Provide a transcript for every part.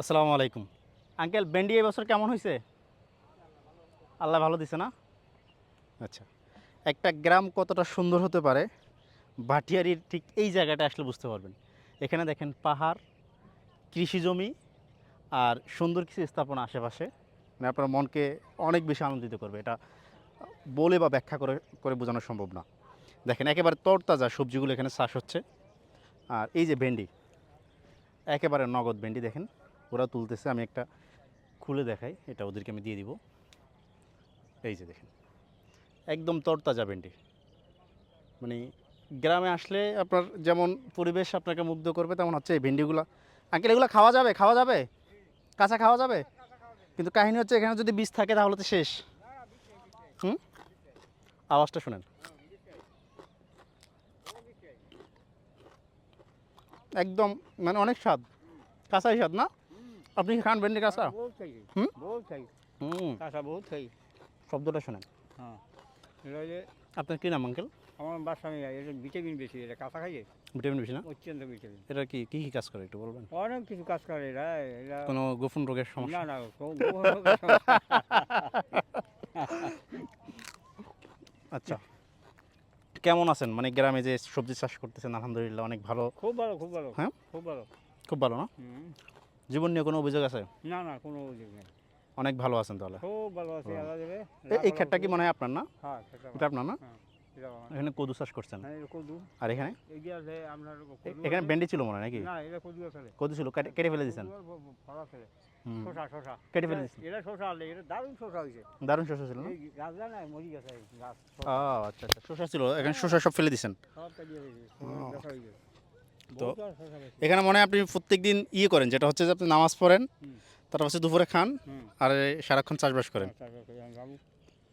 আসসালামু আলাইকুম। আঙ্কেল, ভেন্ডি এবছর কেমন হয়েছে আল্লাহ ভালো দিছে না? আচ্ছা একটা গ্রাম কতটা সুন্দর হতে পারে, ভাটিয়ারির ঠিক এই জায়গাটা আসলে বুঝতে পারবেন। এখানে দেখেন পাহাড়, কৃষি জমি আর সুন্দর কিছু স্থাপনা আশেপাশে। মানে আপনার মনকে অনেক বেশি আনন্দিত করবে। এটা বলে বা ব্যাখ্যা করে করে বোঝানো সম্ভব না। দেখেন একেবারে তরতাজা সবজিগুলো এখানে চাষ হচ্ছে। আর এই যে ভেন্ডি, একেবারে নগদ ভেন্ডি দেখেন। ওরা তুলতেছে, আমি একটা খুলে দেখাই, এটা ওদেরকে আমি দিয়ে দিব। এই যে দেখেন, একদম তরতাজা ভেন্ডি। মানে গ্রামে আসলে আপনার যেমন পরিবেশ আপনাকে মুগ্ধ করবে, তেমন হচ্ছে এই ভেন্ডিগুলো। আঙ্কেল, এগুলো খাওয়া যাবে খাওয়া যাবে? কাঁচা খাওয়া যাবে? কিন্তু কাহিনী হচ্ছে এখানে যদি বীজ থাকে তাহলে তো শেষ। হুম? আওয়াজটা শোনেন। একদম মানে অনেক স্বাদ। কাঁচাই স্বাদ না? আপনি কি খান বেন্ডি কাঁচা? হ্যাঁ, বহুত খাই। হুম? কাঁচা বহুত খাই। শব্দটা শোনেন। হ্যাঁ। এটা যে আপনার কী নাম আঙ্কেল? আমার বাসা আমি ভিটামিন বেশি এটা কাঁচা খাইয়ে। ভিটামিন বেশি না? অত্যন্ত ভিটামিন। এটা কি কী কী কাজ করে একটু বলবেন? অনেক কিছু কাজ করে এটা এটা কোনো গোপন রোগের সমস্যা? না না আচ্ছা। কেমন আছেন? মানে গ্রামে যে সবজি চাষ করতেছেন আলহামদুলিল্লাহ অনেক ভালো। খুব ভালো খুব ভালো। হ্যাঁ? খুব ভালো। খুব ভালো না? জীবন নিয়ে কোনো অভিযোগ আছে? না না কোনো অভিযোগ নেই। অনেক ভালো আছেন তাহলে। খুব ভালো আছে। আল্লাহ দেবে। এই ক্ষেতটা কি মনে হয় আপনার না? হ্যাঁ এটা আপনার না? হ্যাঁ এখানে কদু চাষ করছেন। হ্যাঁ আর এখানে? এখানে। ভেন্ডি ছিল মনে হয় নাকি? না এটা কদু ছিল কেটে ফেলে দিয়েছেন। কেটে ফেলে দারুণ ছিল না? এই গাছ না মরি গেছে এই গাছ। সব আচ্ছা আচ্ছা। শসা ছিল এখানে শসা সব ফেলে দিয়েছেন। তো। এখানে মনে হয় আপনি প্রত্যেক দিন ইয়ে করেন যেটা হচ্ছে যে আপনি নামাজ পড়েন তারপর হচ্ছে দুপুরে খান আর সারাক্ষণ চাষবাস করেন। তারপর করে আমি যাব।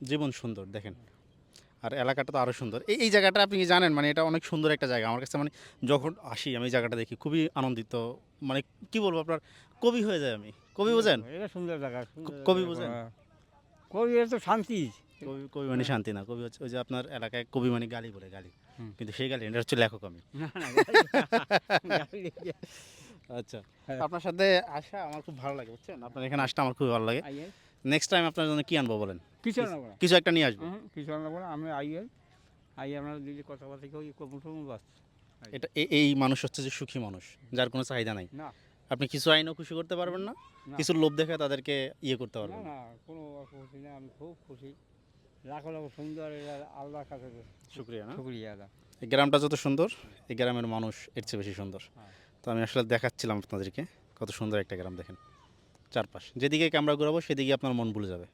জীবন সুন্দর দেখেন। আর এলাকাটা তো আরও সুন্দর। এই এই জায়গাটা আপনি কি জানেন? মানে এটা অনেক সুন্দর একটা জায়গা। আমার কাছে মানে যখন আসি আমি এই জায়গাটা দেখি খুবই আনন্দিত। মানে কি বলব আপনার কবি হয়ে যায় আমি। কবি বোঝেন? এটা সুন্দর জায়গা কবি। বোঝেন? হ্যাঁ। কবি তো শান্তি। কবি কবি মানে শান্তি না কবি হচ্ছে ওই যে আপনার এলাকায় কবি মানে গালি বলে গালি। কিন্তু সেই গালি এটা হচ্ছে লেখক আমি। আচ্ছা। হ্যাঁ। আপনার সাথে আসা আমার খুব ভালো লাগে বুঝছেন? আপনার এখানে আসতে আমার খুব ভালো লাগে। নেক্সট টাইম আপনার জন্য কি আনব বলেন? কিছু নেব না। কিছু একটা নিয়ে আসব। কিছু নেব না। আমি আইয়ে আইয়ে আমরা দিদি কথাবার্তা কেউ বাস। এটা এই মানুষ হচ্ছে যে সুখী মানুষ যার কোনো চাহিদা নাই। না। আপনি কিছু আইনও খুশি করতে পারবেন না। কিছু লোভ দেখে তাদেরকে ইয়ে করতে পারবেন না। না কোনো অসুবিধা নেই আমি খুব খুশি। লাখো লাখো সুন্দর আল্লাহর কাছে শুক্রিয়া না? শুক্রিয়া এই গ্রামটা যত সুন্দর এই গ্রামের মানুষ এর চেয়ে বেশি সুন্দর। তো আমি আসলে দেখাচ্ছিলাম আপনাদেরকে কত সুন্দর একটা গ্রাম দেখেন চারপাশ। যেদিকে ক্যামেরা ঘুরাবো সেদিকে আপনার মন ভুলে যাবে।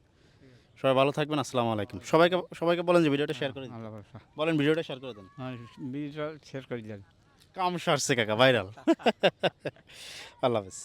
সবাই ভালো থাকবেন আসসালামু আলাইকুম। সবাইকে সবাইকে বলেন যে ভিডিওটা শেয়ার করে দিন। আল্লাহ বলেন ভিডিওটা শেয়ার করে দেন। হ্যাঁ ভিডিওটা শেয়ার করে দেন কাম সারছে কাকা ভাইরাল আল্লাহ হাফেজ।